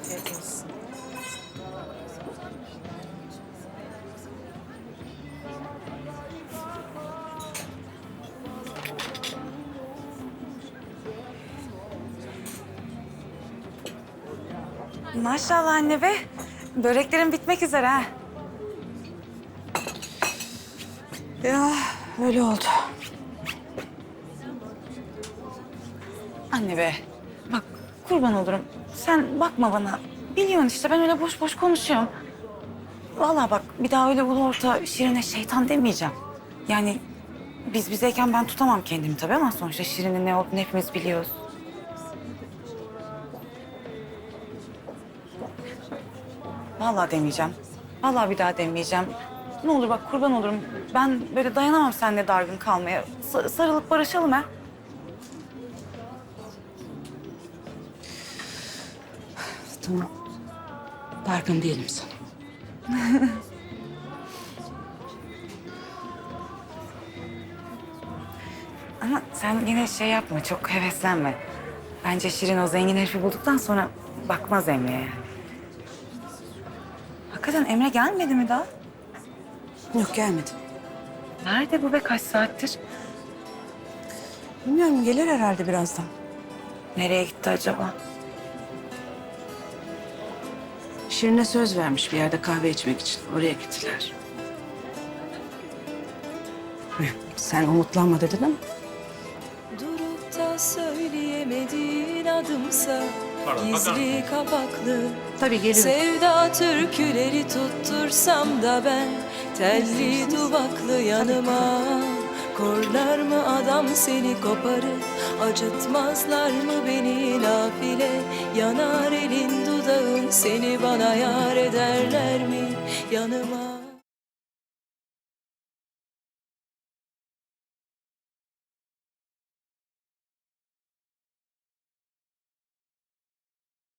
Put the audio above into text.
Afiyet olsun. Maşallah anne be. Böreklerin bitmek üzere ha. Ya öyle oldu. Anne be. Bak kurban olurum. Sen bakma bana. Biliyorsun işte ben öyle boş boş konuşuyorum. Vallahi bak bir daha öyle ulu orta Şirin'e şeytan demeyeceğim. Yani biz bizeyken ben tutamam kendimi tabii ama sonuçta Şirin'in ne olduğunu hepimiz biliyoruz. Vallahi demeyeceğim. Vallahi bir daha demeyeceğim. Ne olur bak kurban olurum. Ben böyle dayanamam seninle dargın kalmaya. Sa- sarılıp barışalım ha. Tamam. Dargın değilim sana. Ama sen yine şey yapma, çok heveslenme. Bence Şirin o zengin herifi bulduktan sonra bakmaz Emre'ye. Hakikaten Emre gelmedi mi daha? Yok gelmedi. Nerede bu be kaç saattir? Bilmiyorum gelir herhalde birazdan. Nereye gitti acaba? Şirin'e söz vermiş bir yerde kahve içmek için. Oraya gittiler. Sen umutlanma dedin ama Durup da söyleyemediğin adımsa Gizli kapaklı tabii gelirim. Sevda türküleri tuttursam da ben Telli duvaklı yanıma Korlar mı adam seni koparır Acıtmazlar mı beni nafile Yanar elin seni bana yar ederler mi? Yanıma